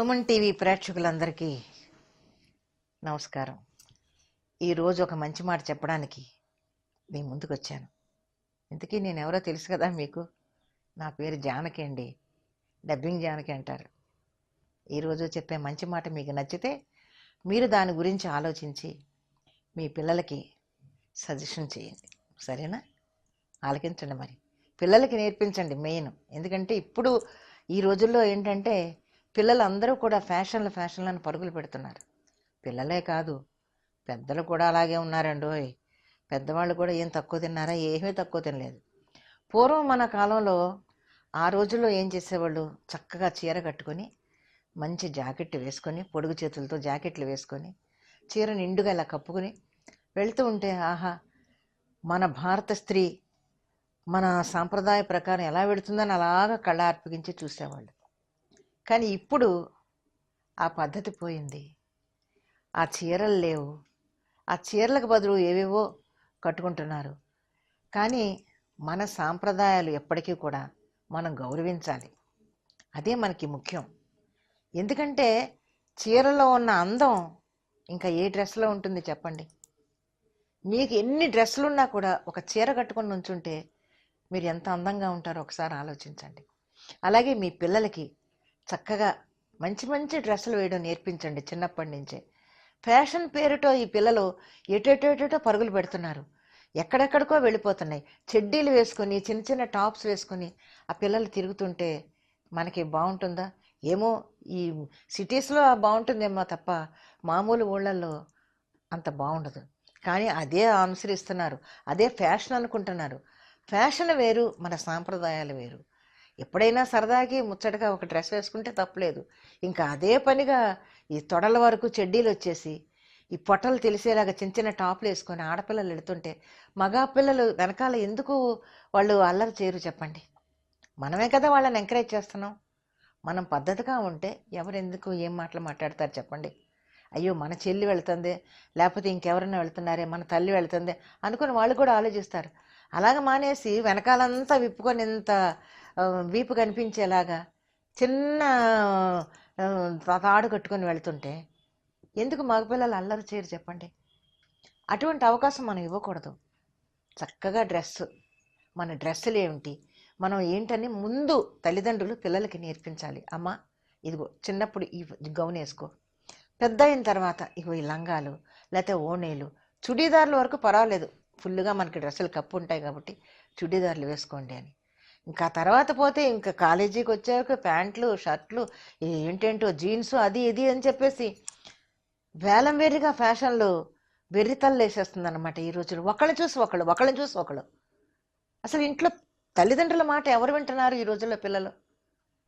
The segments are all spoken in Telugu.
సుమన్ టీవీ ప్రేక్షకులందరికీ నమస్కారం. ఈరోజు ఒక మంచి మాట చెప్పడానికి మీ ముందుకు వచ్చాను ఇంతకీ నేను ఎవరో తెలుసు కదా మీకు. నా పేరు జానకి అండి. డబ్బింగ్ జానకి అంటారు. ఈరోజు చెప్పే మంచి మాట మీకు నచ్చితే మీరు దాని గురించి ఆలోచించి మీ పిల్లలకి సజెషన్ చేయండి. సరేనా? ఆలకించండి మరి. పిల్లలకి నేర్పించండి మెయిన్. ఎందుకంటే ఇప్పుడు ఈ రోజుల్లో ఏంటంటే పిల్లలందరూ కూడా ఫ్యాషన్లు ఫ్యాషన్లను పరుగులు పెడుతున్నారు. పిల్లలే కాదు పెద్దలు కూడా అలాగే ఉన్నారండోయ్ పెద్దవాళ్ళు కూడా ఏం తక్కువ తిన్నారా? ఏమీ తక్కువ తినలేదు. పూర్వం మన కాలంలో ఆ రోజుల్లో ఏం చేసేవాళ్ళు? చక్కగా చీర కట్టుకొని మంచి జాకెట్ వేసుకొని పొడుగు చేతులతో జాకెట్లు వేసుకొని చీర నిండుగా ఇలా కప్పుకొని వెళ్తూ ఉంటే ఆహా మన భారత స్త్రీ మన సాంప్రదాయ ప్రకారం ఎలా వెళుతుందని అలాగా కళ్ళ అర్పగించి చూసేవాళ్ళు. కానీ ఇప్పుడు ఆ పద్ధతి పోయింది. ఆ చీరలు లేవు. ఆ చీరలకు బదులు ఏవేవో కట్టుకుంటున్నారు. కానీ మన సాంప్రదాయాలు ఎప్పటికీ కూడా మనం గౌరవించాలి. అదే మనకి ముఖ్యం. ఎందుకంటే చీరలో ఉన్న అందం ఇంకా ఏ డ్రెస్లో ఉంటుంది చెప్పండి? మీకు ఎన్ని డ్రెస్సులు ఉన్నా కూడా ఒక చీర కట్టుకొని నుంచుంటే మీరు ఎంత అందంగా ఉంటారో ఒకసారి ఆలోచించండి. అలాగే మీ పిల్లలకి చక్కగా మంచి మంచి డ్రెస్సులు వేయడం నేర్పించండి చిన్నప్పటి నుంచే. ఫ్యాషన్ పేరుతో ఈ పిల్లలు ఎటెటెటో పరుగులు పెడుతున్నారు. ఎక్కడెక్కడికో వెళ్ళిపోతున్నాయి. చెడ్డీలు వేసుకొని చిన్న చిన్న టాప్స్ వేసుకొని ఆ పిల్లలు తిరుగుతుంటే మనకి బాగుంటుందా? ఏమో ఈ సిటీస్లో బాగుంటుందేమో తప్ప మామూలు ఊళ్ళల్లో అంత బాగుండదు. కానీ అదే అనుసరిస్తున్నారు అదే ఫ్యాషన్ అనుకుంటున్నారు. ఫ్యాషన్ వేరు మన సాంప్రదాయాలు వేరు. ఎప్పుడైనా సరదాకి ముచ్చటగా ఒక డ్రెస్ వేసుకుంటే తప్పలేదు. ఇంకా అదే పనిగా ఈ తొడల వరకు చెడ్డీలు వచ్చేసి ఈ పొట్టలు తెలిసేలాగా చిన్న చిన్న టాపులు వేసుకొని ఆడపిల్లలు వెళుతుంటే మగా పిల్లలు వెనకాల ఎందుకు వాళ్ళు అల్లరి చేయరు చెప్పండి? మనమే కదా వాళ్ళని ఎంకరేజ్ చేస్తున్నాం. మనం పద్ధతిగా ఉంటే ఎవరెందుకు ఏం మాటలు మాట్లాడతారు చెప్పండి? అయ్యో మన చెల్లి వెళ్తుంది లేకపోతే ఇంకెవరైనా వెళ్తున్నారే మన తల్లి వెళ్తుంది అనుకుని వాళ్ళు కూడా ఆలోచిస్తారు. అలాగ మానేసి వెనకాలంతా విప్పుకొని ఇంత వీపు కనిపించేలాగా చిన్న తాడు కట్టుకొని వెళ్తుంటే ఎందుకు మగపిల్లలు అల్లరి చేయరు చెప్పండి? అటువంటి అవకాశం మనం ఇవ్వకూడదు. చక్కగా డ్రెస్ మన డ్రెస్సులు ఏమిటి? మనం ఏంటని ముందు తల్లిదండ్రులు పిల్లలకి నేర్పించాలి. అమ్మ ఇదిగో చిన్నప్పుడు ఈ గౌన్ వేసుకో. పెద్ద అయిన తర్వాత ఇగో ఈ లంగాలు లేకపోతే ఓణీలు చుడీదార్ల వరకు పర్వాలేదు. ఫుల్గా మనకి డ్రెస్సులు కప్పు ఉంటాయి కాబట్టి చుడీదార్లు వేసుకోండి అని. ఇంకా తర్వాత పోతే ఇంకా కాలేజీకి వచ్చాక ప్యాంట్లు షర్ట్లు ఏంటేంటో జీన్స్ అది ఇది అని చెప్పేసి వేలం వేరుగా ఫ్యాషన్లు వెర్రితల్లు వేసేస్తుంది అనమాట ఈ రోజులు. ఒకళ్ళని చూసి ఒకళ్ళు ఒకళ్ళని చూసి ఒకళ్ళు. అసలు ఇంట్లో తల్లిదండ్రుల మాట ఎవరు వింటున్నారు ఈ రోజుల్లో పిల్లలు?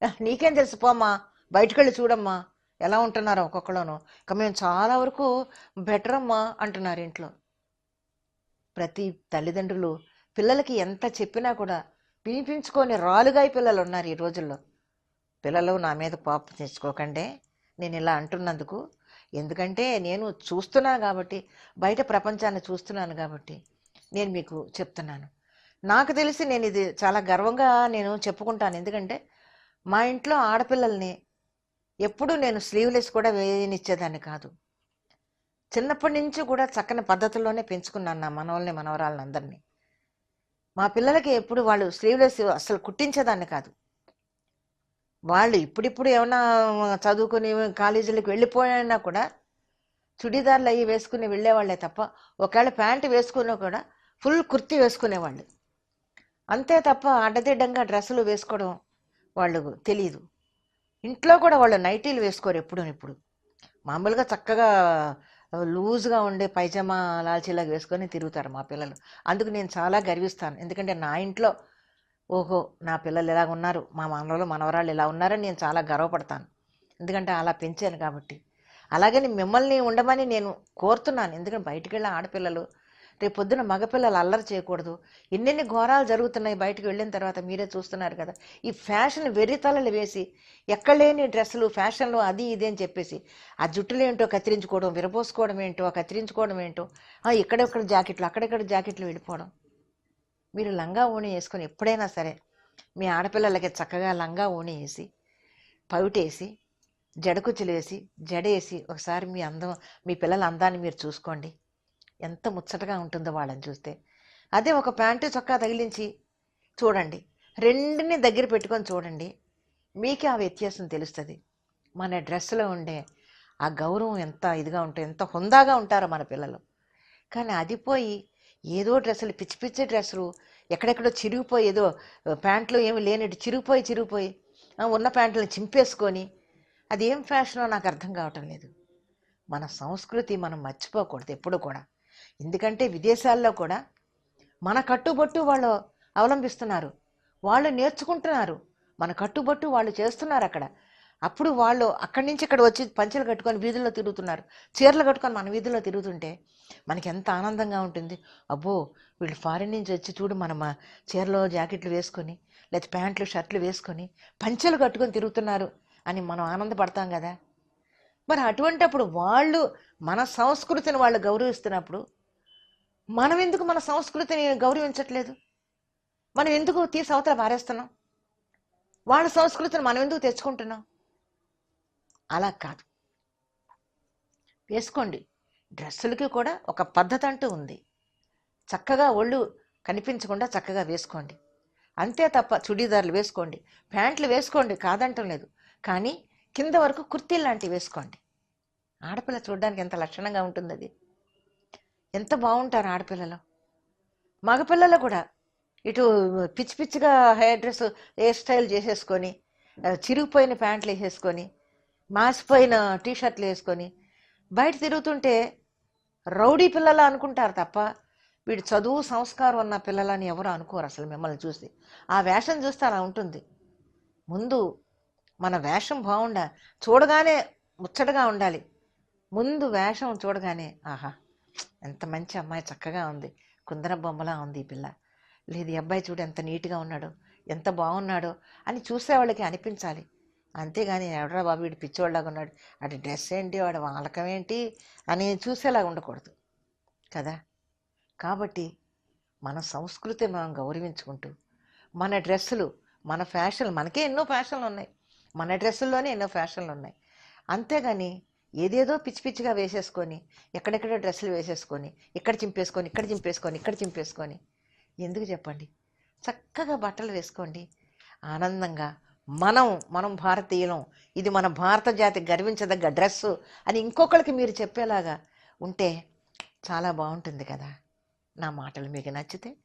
నీకేం తెలుసు పోమ్మా బయటకు వెళ్ళి చూడమ్మా ఎలా ఉంటున్నారో ఒక్కొక్కలోనూ ఇక మేము చాలా వరకు బెటర్ అమ్మా అంటున్నారు ఇంట్లో. ప్రతి తల్లిదండ్రులు పిల్లలకి ఎంత చెప్పినా కూడా వినిపించుకొని రాలుగాయ పిల్లలు ఉన్నారు ఈ రోజుల్లో. పిల్లలు నా మీద పాపం తెచ్చుకోకండి. నేను ఇలా అంటున్నందుకు ఎందుకంటే నేను చూస్తున్నాను కాబట్టి బయట ప్రపంచాన్ని చూస్తున్నాను కాబట్టి నేను మీకు చెప్తున్నాను. నాకు తెలిసి నేను ఇది చాలా గర్వంగా నేను చెప్పుకుంటాను. ఎందుకంటే మా ఇంట్లో ఆడపిల్లల్ని ఎప్పుడూ నేను స్లీవ్లెస్ కూడా వేయనిచ్చేదాన్ని కాదు. చిన్నప్పటి నుంచి కూడా చక్కని పద్ధతుల్లోనే పెంచుకున్నాను నా మనవల్ని మనవరాళ్ళని అందరినీ మా పిల్లలకి ఎప్పుడు వాళ్ళు స్లీవ్లెస్ అసలు కుట్టించేదాన్ని కాదు. వాళ్ళు ఇప్పుడిప్పుడు ఏమైనా చదువుకుని కాలేజీలకు వెళ్ళిపోయినా కూడా చుడీదార్లు అవి వేసుకుని వెళ్ళేవాళ్ళే తప్ప ఒకవేళ ప్యాంటు వేసుకున్నా కూడా ఫుల్ కుర్తీ వేసుకునేవాళ్ళు. అంతే తప్ప అడ్డదిడ్డంగా డ్రెస్సులు వేసుకోవడం వాళ్ళు తెలియదు ఇంట్లో కూడా వాళ్ళు నైటీలు వేసుకోరు ఎప్పుడూ ఇప్పుడు. మామూలుగా చక్కగా లూజ్గా ఉండే పైజామా లాల్చీలాగా వేసుకొని తిరుగుతారు మా పిల్లలు. అందుకు నేను చాలా గర్విస్తాను. ఎందుకంటే నా ఇంట్లో ఓహో నా పిల్లలు ఇలా ఉన్నారు? మా మనవలు మనవరాళ్ళు ఇలా ఉన్నారని నేను చాలా గర్వపడతాను. ఎందుకంటే అలా పెంచాను కాబట్టి. అలాగని మిమ్మల్ని ఉండమని నేను కోరుతున్నాను. ఎందుకంటే బయటికి వెళ్ళిన ఆడపిల్లలు రేపు పొద్దున మగపిల్లలు అల్లరి చేయకూడదు. ఎన్నెన్ని ఘోరాలు జరుగుతున్నాయి బయటకు వెళ్ళిన తర్వాత మీరే చూస్తున్నారు కదా. ఈ ఫ్యాషన్ వెర్రితలలు వేసి ఎక్కడ లేని డ్రెస్సులు ఫ్యాషన్లు అది ఇది అని చెప్పేసి ఆ జుట్టులు ఏంటో కత్తిరించుకోవడం విరపోసుకోవడం ఏంటో కత్తిరించుకోవడం ఏంటో ఇక్కడెక్కడ జాకెట్లు అక్కడెక్కడ జాకెట్లు వెళ్ళిపోవడం. మీరు లంగా ఓణి వేసుకొని ఎప్పుడైనా సరే మీ ఆడపిల్లలకి చక్కగా లంగా ఓణి వేసి పవిటేసి జడకుచ్చులు వేసి జడేసి ఒకసారి మీ అందం మీ పిల్లల అందాన్ని మీరు చూసుకోండి. ఎంత ముచ్చటగా ఉంటుందో వాళ్ళని చూస్తే. అదే ఒక ప్యాంటు చొక్కా తగిలించి చూడండి. రెండిని దగ్గర పెట్టుకొని చూడండి. మీకే ఆ వ్యత్యాసం తెలుస్తుంది. మన డ్రెస్సులో ఉండే ఆ గౌరవం ఎంత ఇదిగా ఉంటుంది ఎంత హుందాగా ఉంటారో మన పిల్లలు. కానీ అది పోయి ఏదో డ్రెస్సులు పిచ్చి పిచ్చి డ్రెస్సులు ఎక్కడెక్కడో చిరిగిపోయి ఏదో ప్యాంట్లు ఏమి లేనట్టు చిరిగిపోయి చిరిగిపోయి ఉన్న ప్యాంట్లను చింపేసుకొని అది ఏం ఫ్యాషనో నాకు అర్థం కావటం లేదు. మన సంస్కృతి మనం మర్చిపోకూడదు ఎప్పుడు కూడా. ఎందుకంటే విదేశాల్లో కూడా మన కట్టుబొట్టు వాళ్ళు అవలంబిస్తున్నారు. వాళ్ళు నేర్చుకుంటున్నారు. మన కట్టుబొట్టు వాళ్ళు చేస్తున్నారు అక్కడ. అప్పుడు వాళ్ళు అక్కడి నుంచి ఇక్కడ వచ్చి పంచెలు కట్టుకొని వీధుల్లో తిరుగుతున్నారు. చీరలు కట్టుకొని మన వీధుల్లో తిరుగుతుంటే మనకి ఎంత ఆనందంగా ఉంటుంది. అబ్బో వీళ్ళు ఫారిన్ నుంచి వచ్చి చూడు మన మా చీరలో జాకెట్లు వేసుకొని లేకపోతే ప్యాంట్లు షర్ట్లు వేసుకొని పంచెలు కట్టుకొని తిరుగుతున్నారు అని మనం ఆనందపడతాం కదా. మరి అటువంటప్పుడు వాళ్ళు మన సంస్కృతిని వాళ్ళు గౌరవిస్తున్నప్పుడు మనం ఎందుకు మన సంస్కృతిని గౌరవించట్లేదు? మనం ఎందుకు తీసి అవతల పారేస్తున్నాం వాళ్ళ సంస్కృతిని మనం ఎందుకు తెచ్చుకుంటున్నాం? అలా కాదు. వేసుకోండి. డ్రెస్సులకి కూడా ఒక పద్ధతి అంటూ ఉంది. చక్కగా ఒళ్ళు కనిపించకుండా చక్కగా వేసుకోండి. అంతే తప్ప చుడీదార్లు వేసుకోండి. ప్యాంట్లు వేసుకోండి కాదంటం లేదు. కానీ కింద వరకు కుర్తీలు లాంటివి వేసుకోండి. ఆడపిల్ల చూడడానికి ఎంత లక్షణంగా ఉంటుంది అది ఎంత బాగుంటారు ఆడపిల్లలు. మగపిల్లలు కూడా ఇటు పిచ్చి పిచ్చిగా హెయిర్ డ్రెస్ హెయిర్ స్టైల్ చేసేసుకొని చిరిగిపోయిన ప్యాంట్లు వేసేసుకొని మాసిపోయిన టీషర్ట్లు వేసుకొని బయట తిరుగుతుంటే రౌడీ పిల్లలు అనుకుంటారు తప్ప వీడు చదువు సంస్కారం ఉన్న పిల్లలని ఎవరు అనుకోరు అసలు మిమ్మల్ని చూసి. ఆ వేషం చూస్తే అలా ఉంటుంది. ముందు మన వేషం బాగుండాలి చూడగానే ముచ్చటగా ఉండాలి. ముందు వేషం చూడగానే ఆహా ఎంత మంచి అమ్మాయి చక్కగా ఉంది. కుందర బొమ్మలా ఉంది ఈ పిల్ల. లేదు ఈ అబ్బాయి చూడు ఎంత నీట్గా ఉన్నాడో ఎంత బాగున్నాడో అని చూసేవాళ్ళకి అనిపించాలి. అంతేగాని ఎవడరా బాబు వీడు పిచ్చోళ్ళలాగా ఉన్నాడు వాడి డ్రెస్ ఏంటి వాడి వాలకం ఏంటి అని చూసేలాగా ఉండకూడదు కదా. కాబట్టి మన సంస్కృతి మనం గౌరవించుకుంటూ మన డ్రెస్సులు మన ఫ్యాషన్లు మనకే ఎన్నో ఫ్యాషన్లు ఉన్నాయి. మన డ్రెస్సుల్లోనే ఎన్నో ఫ్యాషన్లు ఉన్నాయి. అంతేగాని ఏదేదో పిచ్చి పిచ్చిగా వేసేసుకొని ఎక్కడెక్కడో డ్రెస్సులు వేసేసుకొని ఇక్కడ చింపేసుకొని ఇక్కడ చింపేసుకొని ఇక్కడ చింపేసుకొని. ఎందుకు చెప్పండి? చక్కగా బట్టలు వేసుకోండి. ఆనందంగా మనం మనం భారతీయులం ఇది మన భారత జాతి గర్వించదగ్గ డ్రెస్సు అని ఇంకొకరికి మీరు చెప్పేలాగా ఉంటే చాలా బాగుంటుంది కదా. నా మాటలు మీకు నచ్చితే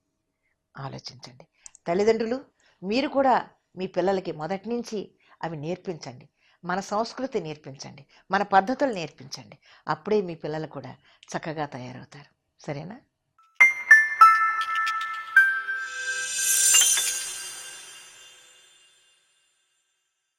ఆలోచించండి. తల్లిదండ్రులు మీరు కూడా మీ పిల్లలకి మొదటి నుంచి అవి నేర్పించండి. మన సంస్కృతి నేర్పించండి మన పద్ధతులు నేర్పించండి. అప్పుడే మీ పిల్లలు కూడా చక్కగా తయారవుతారు. సరేనా?